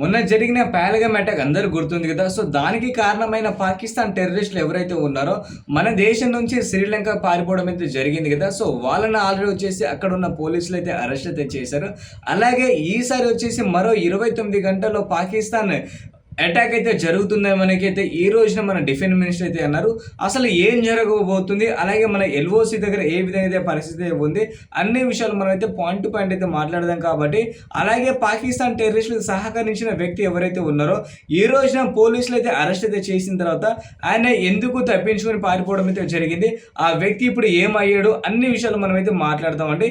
మొన్న జరిగిన పహల్గామ్ అటాక్ అందరు గుర్తుంది కదా. సో దానికి కారణమైన పాకిస్తాన్ టెర్రరిస్టులు ఎవరైతే ఉన్నారో మన దేశం నుంచి శ్రీలంక పారిపోవడం అయితే జరిగింది కదా. సో వాళ్ళని ఆల్రెడీ వచ్చేసి అక్కడ ఉన్న పోలీసులు అయితే అరెస్ట్ అయితే చేశారు. అలాగే ఈసారి వచ్చేసి మరో ఇరవై తొమ్మిది గంటల్లో పాకిస్తాన్ అటాక్ అయితే జరుగుతుందని మనకైతే. ఈ రోజున మన డిఫెన్స్ మినిస్టర్ అయితే అన్నారు అసలు ఏం జరగబోతుంది? అలాగే మన ఎల్ఓసి దగ్గర ఏ విధంగా అయితే పరిస్థితి ఉంది? అన్ని విషయాలు మనం అయితే పాయింట్ టు పాయింట్ అయితే మాట్లాడదాం కాబట్టి అలాగే పాకిస్తాన్ టెర్రరిస్టులకు సహకరించిన వ్యక్తి ఎవరైతే ఉన్నారో ఈ రోజున పోలీసులు అయితే అరెస్ట్ అయితే చేసిన తర్వాత ఆయన ఎందుకు తప్పించుకొని పారిపోవడం అయితే జరిగింది? ఆ వ్యక్తి ఇప్పుడు ఏమయ్యాడు? అన్ని విషయాలు మనం అయితే మాట్లాడతామండి.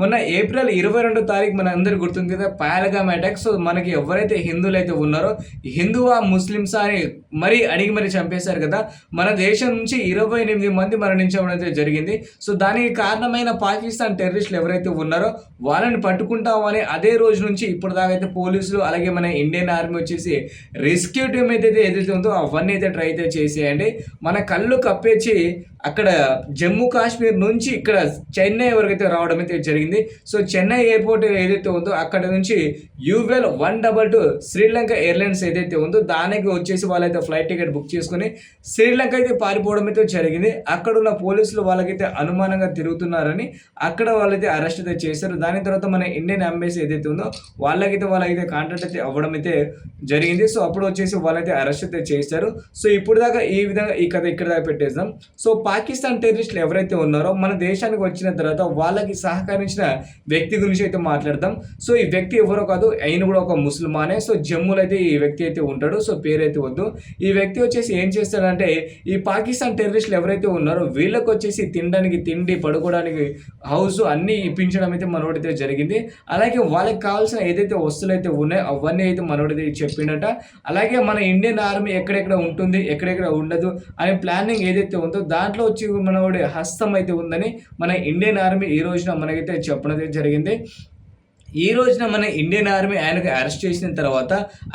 మొన్న ఏప్రిల్ ఇరవై రెండో తారీఖు మన అందరు గుర్తుంది కదా పహల్గామ్ అటాక్ సో మనకి ఎవరైతే హిందువులు అయితే ఉన్నారో హిందువా ముస్లిమ్స్ అని మరీ అడిగి మరీ చంపేశారు కదా మన దేశం నుంచి ఇరవై ఎనిమిది మంది మరణించడం అయితే జరిగింది. సో దానికి కారణమైన పాకిస్తాన్ టెర్రరిస్టులు ఎవరైతే ఉన్నారో వాళ్ళని పట్టుకుంటామని అదే రోజు నుంచి ఇప్పుడు దాకా అయితే పోలీసులు అలాగే మన ఇండియన్ ఆర్మీ వచ్చేసి రెస్క్యూ టీమ్ ఏదైతే ఏదైతే ఉందో అవన్నీ అయితే ట్రై అయితే చేసేయండి. మన కళ్ళు కప్పేసి అక్కడ జమ్మూ కాశ్మీర్ నుంచి ఇక్కడ చెన్నై వరకు అయితే రావడం అయితే జరిగింది. సో చెన్నై ఎయిర్పోర్ట్ ఏదైతే ఉందో అక్కడ నుంచి యూవెల్ one double two Sri Lanka airlines ఏదైతే ఉందో దానికి వచ్చేసి వాళ్ళైతే ఫ్లైట్ టికెట్ బుక్ చేసుకుని శ్రీలంక అయితే పారిపోవడం అయితే జరిగింది. అక్కడ ఉన్న పోలీసులు వాళ్ళకైతే అనుమానంగా తిరుగుతున్నారని అక్కడ వాళ్ళైతే అరెస్ట్ అయితే చేశారు. దాని తర్వాత మన ఇండియన్ ఎంబసీ ఏదైతే ఉందో వాళ్ళకైతే వాళ్ళకైతే కాంటాక్ట్ అయితే అవ్వడం అయితే జరిగింది. సో అప్పుడు వచ్చేసి వాళ్ళైతే అరెస్ట్ అయితే చేశారు. సో ఇప్పుడు దాకా ఈ విధంగా ఈ కథ ఇక్కడ దాకా పెట్టేద్దాం. సో పాకిస్తాన్ టెర్రరిస్టులు ఎవరైతే ఉన్నారో మన దేశానికి వచ్చిన తర్వాత వాళ్ళకి సహకరించిన వ్యక్తి గురించి అయితే మాట్లాడదాం. సో ఈ వ్యక్తి ఎవరో కాదు ఆయన కూడా ఒక ముస్లిమానే. సో జమ్మూలో అయితే ఈ వ్యక్తి అయితే ఉంటాడు సో పేరైతే వద్దు. ఈ వ్యక్తి వచ్చేసి ఏం చేస్తాడంటే ఈ పాకిస్తాన్ టెర్రరిస్టులు ఎవరైతే ఉన్నారో వీళ్ళకి వచ్చేసి తినడానికి తిండి పడుకోవడానికి హౌస్ అన్నీ ఇప్పించడం అయితే మనోడైతే జరిగింది. అలాగే వాళ్ళకి కావాల్సిన ఏదైతే వస్తువులు అయితే ఉన్నాయో అవన్నీ అయితే మనోడైతే చెప్పిండట అలాగే మన ఇండియన్ ఆర్మీ ఎక్కడెక్కడ ఉంటుంది ఎక్కడెక్కడ ఉండదు అనే ప్లానింగ్ ఏదైతే ఉందో దాంట్లో వచ్చి మనవాడి హస్తం అయితే ఉందని మన ఇండియన్ ఆర్మీ ఈ రోజున మనకైతే చెప్పడం జరిగింది. ఈ రోజున మన ఇండియన్ ఆర్మీ ఆయనకు అరెస్ట్ చేసిన తర్వాత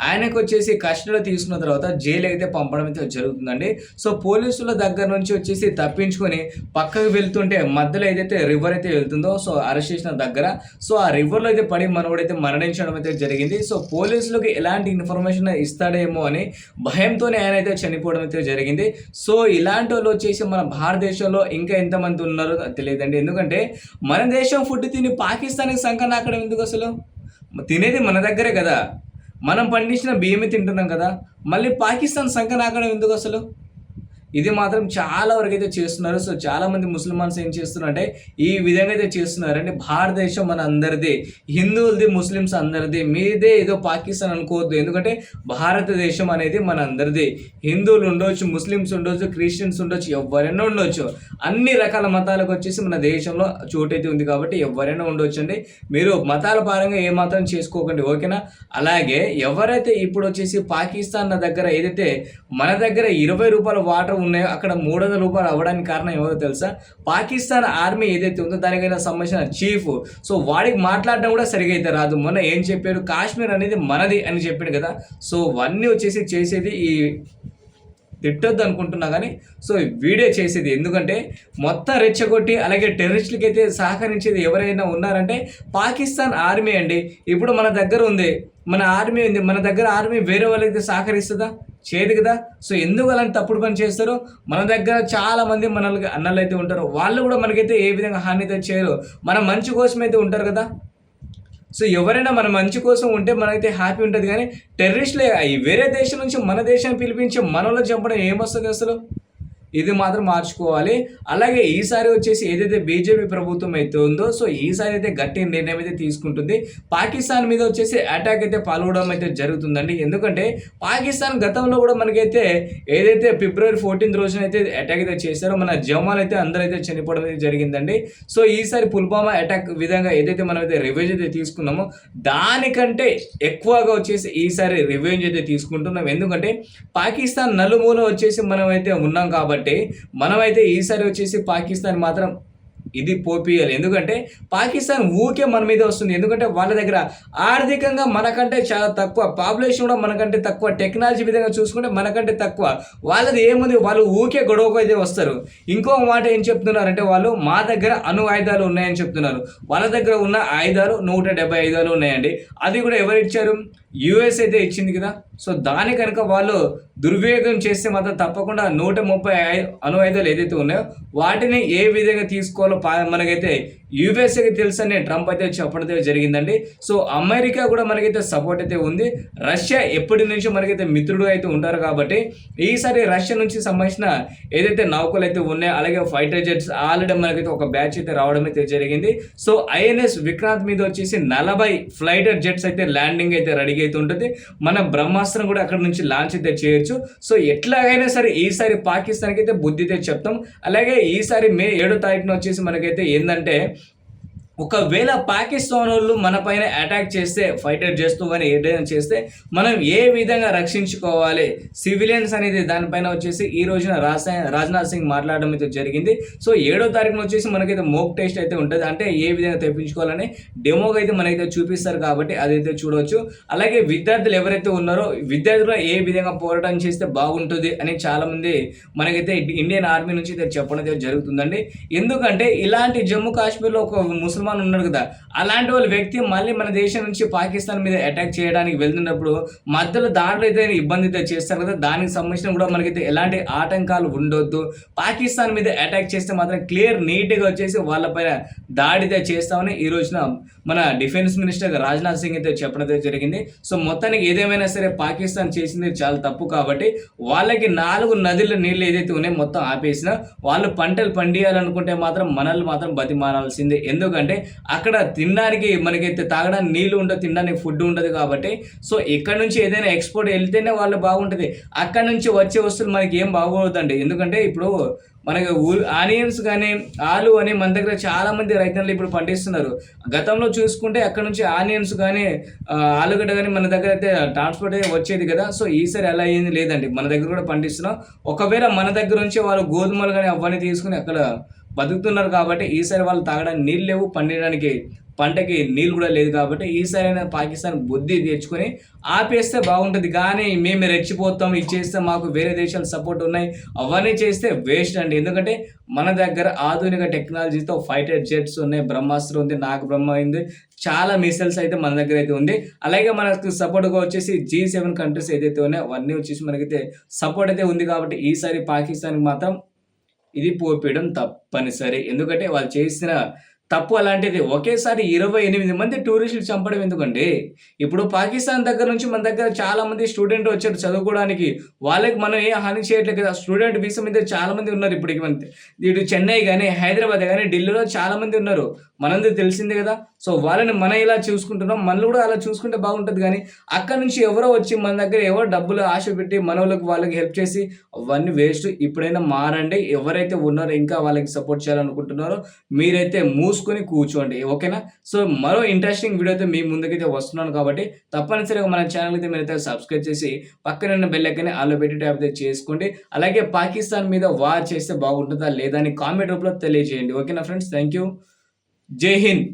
ఆయనకు వచ్చేసి కస్టడీలో తీసుకున్న తర్వాత జైలు అయితే పంపడం అయితే జరుగుతుందండి. సో పోలీసుల దగ్గర నుంచి వచ్చేసి తప్పించుకొని పక్కకు వెళ్తుంటే మధ్యలో ఏదైతే రివర్ అయితే వెళ్తుందో సో అరెస్ట్ చేసిన దగ్గర సో ఆ రివర్లో అయితే పడి మనోడైతే మరణించడం అయితే జరిగింది. సో పోలీసులకు ఎలాంటి ఇన్ఫర్మేషన్ ఇస్తాడేమో అని భయంతోనే ఆయన అయితే చనిపోవడం అయితే జరిగింది. సో ఇలాంటి వాళ్ళు వచ్చేసి మన భారతదేశంలో ఇంకా ఎంతమంది ఉన్నారో తెలియదండి. ఎందుకంటే మన దేశం ఫుడ్ తిని పాకిస్తాన్కి సంకన అక్కడ ఎందుకు అసలు? తినేది మన దగ్గరే కదా. మనం పండించిన బియ్యమే తింటున్నాం కదా. మళ్ళీ పాకిస్తాన్ సంఖ్య నాకడం ఎందుకు అసలు? ఇది మాత్రం చాలా వరకు అయితే చేస్తున్నారు. సో చాలా మంది ముస్లిమాన్స్ ఏం చేస్తున్నారంటే ఈ విధంగా అయితే చేస్తున్నారంటే భారతదేశం మన అందరిది హిందువులది ముస్లిమ్స్ అందరిది మీదే ఏదో పాకిస్తాన్ అనుకోవద్దు. ఎందుకంటే భారతదేశం అనేది మన అందరిది. హిందువులు ఉండొచ్చు ముస్లిమ్స్ ఉండొచ్చు క్రిస్టియన్స్ ఉండొచ్చు ఎవరైనా ఉండొచ్చు. అన్ని రకాల మతాలకు వచ్చేసి మన దేశంలో చోటైతే ఉంది కాబట్టి ఎవరైనా ఉండొచ్చు అండి. మీరు మతాల పరంగా ఏమాత్రం చేసుకోకండి ఓకేనా? అలాగే ఎవరైతే ఇప్పుడు వచ్చేసి పాకిస్తాన్ దగ్గర ఏదైతే మన దగ్గర ఇరవై రూపాయల వాటర్ ఉన్నాయో అక్కడ మూడు వందల రూపాయలు అవ్వడానికి కారణం ఎవరో తెలుసా? పాకిస్తాన్ ఆర్మీ ఏదైతే ఉందో దానికైనా సంబంధించిన చీఫ్ సో వాడికి మాట్లాడడం కూడా సరిగా అయితే రాదు. మొన్న ఏం చెప్పాడు? కాశ్మీర్ అనేది మనది అని చెప్పాడు కదా. సో అవన్నీ వచ్చేసి చేసేది ఈ తిట్టొద్దు అనుకుంటున్నా కానీ సో వీడియో చేసేది ఎందుకంటే మొత్తం రెచ్చగొట్టి అలాగే టెర్రరిస్టులకి అయితే సహకరించేది ఎవరైనా ఉన్నారంటే పాకిస్తాన్ ఆర్మీ అండి. ఇప్పుడు మన దగ్గర ఉంది మన ఆర్మీ ఉంది మన దగ్గర ఆర్మీ వేరే వాళ్ళైతే సహకరిస్తుందా? చేయదు కదా. సో ఎందుకు అలాంటి తప్పుడు పని చేస్తారు? మన దగ్గర చాలామంది మనల్ని అన్నలు అయితే ఉంటారు. వాళ్ళు కూడా మనకైతే ఏ విధంగా హాని అయితే చేయరు. మన మంచి కోసం అయితే ఉంటారు కదా. సో ఎవరైనా మన మంచి కోసం ఉంటే మనకైతే హ్యాపీ ఉంటుంది. కానీ టెర్రరిస్టులే వేరే దేశం నుంచి మన దేశాన్ని పిలిపించి మనలో చంపడం ఏమొస్తుంది అసలు? ఇది మాత్రం మార్చుకోవాలి. అలాగే ఈసారి వచ్చేసి ఏదైతే బీజేపీ ప్రభుత్వం అయితే ఉందో సో ఈసారి అయితే గట్టి నిర్ణయం అయితే తీసుకుంటుంది. పాకిస్తాన్ మీద వచ్చేసి అటాక్ అయితే పాల్గొనడం అయితే జరుగుతుందండి. ఎందుకంటే పాకిస్తాన్ గతంలో కూడా మనకైతే ఏదైతే ఫిబ్రవరి ఫోర్టీన్త్ రోజున అయితే అటాక్ అయితే చేశారో మన జవాన్ అయితే అందరూ అయితే చనిపోవడం అయితే జరిగిందండి. సో ఈసారి పుల్వామా అటాక్ విధంగా ఏదైతే మనం అయితే రివెంజ్ అయితే తీసుకున్నామో దానికంటే ఎక్కువగా వచ్చేసి ఈసారి రివెంజ్ అయితే తీసుకుంటున్నాం. ఎందుకంటే పాకిస్తాన్ నలుమూల వచ్చేసి మనం అయితే ఉన్నాం కాబట్టి మనమైతే ఈసారి వచ్చేసి పాకిస్తాన్ మాత్రం ఇది పోపియాలి. ఎందుకంటే పాకిస్తాన్ ఊకే మన మీద వస్తుంది. ఎందుకంటే వాళ్ళ దగ్గర ఆర్థికంగా మనకంటే చాలా తక్కువ పాపులేషన్ కూడా మనకంటే తక్కువ టెక్నాలజీ విధంగా చూసుకుంటే మనకంటే తక్కువ. వాళ్ళది ఏముంది? వాళ్ళు ఊకే గొడవకు అయితే వస్తారు. ఇంకో మాట ఏం చెప్తున్నారంటే వాళ్ళు మా దగ్గర అణు ఆయుధాలు ఉన్నాయని చెప్తున్నారు. వాళ్ళ దగ్గర ఉన్న ఆయుధాలు నూట డెబ్బై ఐదు ఉన్నాయండి. అది కూడా ఎవరు ఇచ్చారు? యుఎస్ అయితే ఇచ్చింది కదా. సో దాని కనుక వాళ్ళు దుర్వినియోగం చేస్తే మాత్రం తప్పకుండా నూట ముప్పై అణు ఆయుధాలు ఏదైతే ఉన్నాయో వాటిని ఏ విధంగా తీసుకోవాలో పా- మనకైతే యుఎస్ఏకి తెలుసని ట్రంప్ అయితే చెప్పడం అయితే జరిగిందండి. సో అమెరికా కూడా మనకైతే సపోర్ట్ అయితే ఉంది. రష్యా ఎప్పటి నుంచో మనకైతే మిత్రుడు అయితే ఉంటారు కాబట్టి ఈసారి రష్యా నుంచి సంబంధించిన ఏదైతే నౌకలు అయితే ఉన్నాయో అలాగే ఫైటర్ జెట్స్ ఆల్రెడీ మనకైతే ఒక బ్యాచ్ అయితే రావడం అయితే జరిగింది. సో ఐఎన్ఎస్ విక్రాంత్ మీద వచ్చేసి నలభై ఫ్లైటర్ జెట్స్ అయితే ల్యాండింగ్ అయితే రెడీ అయితే ఉంటుంది. మన బ్రహ్మాస్త్రం కూడా అక్కడ నుంచి లాంచ్ అయితే చేయొచ్చు. సో ఎట్లాగైనా సరే ఈసారి పాకిస్తాన్కి అయితే బుద్ధి అయితే చెప్తాం. అలాగే ఈసారి మే ఏడో తారీఖున వచ్చేసి మనకైతే ఏంటంటే ఒకవేళ పాకిస్తాన్ వాళ్ళు మన పైన అటాక్ చేస్తే ఫైటర్ చేస్తూ కానీ ఏదైనా చేస్తే మనం ఏ విధంగా రక్షించుకోవాలి? సివిలియన్స్ అనేది దానిపైన వచ్చేసి ఈ రోజున రాసాయ రాజ్నాథ్ సింగ్ మాట్లాడడం అయితే జరిగింది. సో ఏడో తారీఖున వచ్చేసి మనకైతే మోక్ టెస్ట్ అయితే ఉంటుంది. అంటే ఏ విధంగా తెప్పించుకోవాలని డెమోగా అయితే మనకైతే చూపిస్తారు కాబట్టి అదైతే చూడవచ్చు అలాగే విద్యార్థులు ఎవరైతే ఉన్నారో విద్యార్థులు ఏ విధంగా పోరాటం చేస్తే బాగుంటుంది అని చాలామంది మనకైతే ఇండియన్ ఆర్మీ నుంచి అయితే చెప్పడం అయితే జరుగుతుందండి. ఎందుకంటే ఇలాంటి జమ్మూ కాశ్మీర్లో ఒక ముసల్మాన్ ఉన్నాడు కదా. అలాంటి వాళ్ళ వ్యక్తి మళ్ళీ మన దేశం నుంచి పాకిస్తాన్ మీద అటాక్ చేయడానికి వెళ్తున్నప్పుడు మధ్యలో దాంట్లో అయితే ఇబ్బంది అయితే చేస్తారు కదా దానికి సంబంధించిన కూడా మనకైతే ఎలాంటి ఆటంకాలు ఉండొద్దు. పాకిస్తాన్ మీద అటాక్ చేస్తే మాత్రం క్లియర్ నీట్గా వచ్చేసి వాళ్ళపైన దాడితే చేస్తామని ఈ రోజున మన డిఫెన్స్ మినిస్టర్ రాజ్నాథ్ సింగ్ అయితే చెప్పడం అయితే జరిగింది. సో మొత్తానికి ఏదేమైనా సరే పాకిస్తాన్ చేసింది చాలా తప్పు కాబట్టి వాళ్ళకి నాలుగు నదుల నీళ్ళు ఏదైతే ఉన్నాయో మొత్తం ఆపేసిన వాళ్ళు పంటలు పండియాలనుకుంటే మాత్రం మనల్ని మాత్రం బతిమానాల్సిందే. ఎందుకంటే అక్కడ తినడానికి మనకైతే తాగడానికి నీళ్ళు ఉండదు తినడానికి ఫుడ్ ఉండదు కాబట్టి సో ఇక్కడ నుంచి ఏదైనా ఎక్స్పోర్ట్ వెళ్తేనే వాళ్ళు బాగుంటుంది. అక్కడ నుంచి వచ్చే వస్తువులు మనకి ఏం బాగోదండి. ఎందుకంటే ఇప్పుడు మనకి ఆనియన్స్ కానీ ఆలు అని మన దగ్గర చాలామంది రైతులు ఇప్పుడు పండిస్తున్నారు. గతంలో చూసుకుంటే అక్కడ నుంచి ఆనియన్స్ కానీ ఆలుగడ్డ కానీ మన దగ్గర అయితే ట్రాన్స్పోర్ట్ అయితే వచ్చేది కదా. సో ఈసారి అలా అయ్యింది లేదండి. మన దగ్గర కూడా పండిస్తున్నాం. ఒకవేళ మన దగ్గర నుంచి వాళ్ళు గోధుమలు కానీ అవన్నీ తీసుకుని అక్కడ బతుకుతున్నారు కాబట్టి ఈసారి వాళ్ళు తాగడానికి నీళ్ళు లేవు పండించడానికి పంటకి నీళ్ళు కూడా లేదు కాబట్టి ఈసారి అయినా పాకిస్తాన్ బుద్ధి తెచ్చుకొని ఆపేస్తే బాగుంటుంది. కానీ మేము రెచ్చిపోతాం ఇది చేస్తే మాకు వేరే దేశాలు సపోర్ట్ ఉన్నాయి. అవన్నీ చేస్తే వేస్ట్ అండి. ఎందుకంటే మన దగ్గర ఆధునిక టెక్నాలజీతో ఫైటర్ జెట్స్ ఉన్నాయి బ్రహ్మాస్త్రం ఉంది నాకు బ్రహ్మ ఉంది చాలా మిసైల్స్ అయితే మన దగ్గర అయితే ఉంది. అలాగే మనకు సపోర్ట్గా వచ్చేసి జీ సెవెన్ కంట్రీస్ ఏదైతే ఉన్నాయో అవన్నీ వచ్చేసి మనకైతే సపోర్ట్ అయితే ఉంది కాబట్టి ఈసారి పాకిస్తాన్కి మాత్రం ఇది పోపేయడం తప్పనిసరి. ఎందుకంటే వాళ్ళు చేసిన తప్పు అలాంటిది. ఒకేసారి ఇరవై ఎనిమిది మంది టూరిస్టులు చంపడం ఎందుకండి? ఇప్పుడు పాకిస్తాన్ దగ్గర నుంచి మన దగ్గర చాలా మంది స్టూడెంట్ వచ్చారు చదువుకోవడానికి. వాళ్ళకి మనం ఏ హాని చేయట్లేదు కదా. స్టూడెంట్ వీసా మీద చాలా మంది ఉన్నారు ఇప్పటికి మన ఇటు చెన్నై కానీ హైదరాబాద్ కానీ ఢిల్లీలో చాలా మంది ఉన్నారు. మనందరూ తెలిసిందే కదా. సో వాళ్ళని మనం ఇలా చూసుకుంటున్నాం. మనల్ని కూడా అలా చూసుకుంటే బాగుంటుంది కానీ అక్కడ నుంచి ఎవరో వచ్చి మన దగ్గర ఎవరో డబ్బులు ఆశ పెట్టి మనవులకు వాళ్ళకి హెల్ప్ చేసి అవన్నీ వేస్ట్ ఇప్పుడైనా మారండి. ఎవరైతే ఉన్నారో ఇంకా వాళ్ళకి సపోర్ట్ చేయాలనుకుంటున్నారో మీరైతే మూసుకొని కూర్చోండి ఓకేనా? సో మరో ఇంట్రెస్టింగ్ వీడియో అయితే మీ ముందుకైతే వస్తున్నాను కాబట్టి తప్పనిసరిగా మన ఛానల్ అయితే మీరైతే సబ్స్క్రైబ్ చేసి పక్కన ఉన్న బెల్ ఐకాన్ని ఆలో పెట్టి ట్యాప్ అయితే చేసుకోండి. అలాగే పాకిస్తాన్ మీద వార్ చేస్తే బాగుంటుందా లేదా అని కామెంట్ రూపంలో తెలియజేయండి ఓకేనా ఫ్రెండ్స్ థ్యాంక్ యూ జై హింద్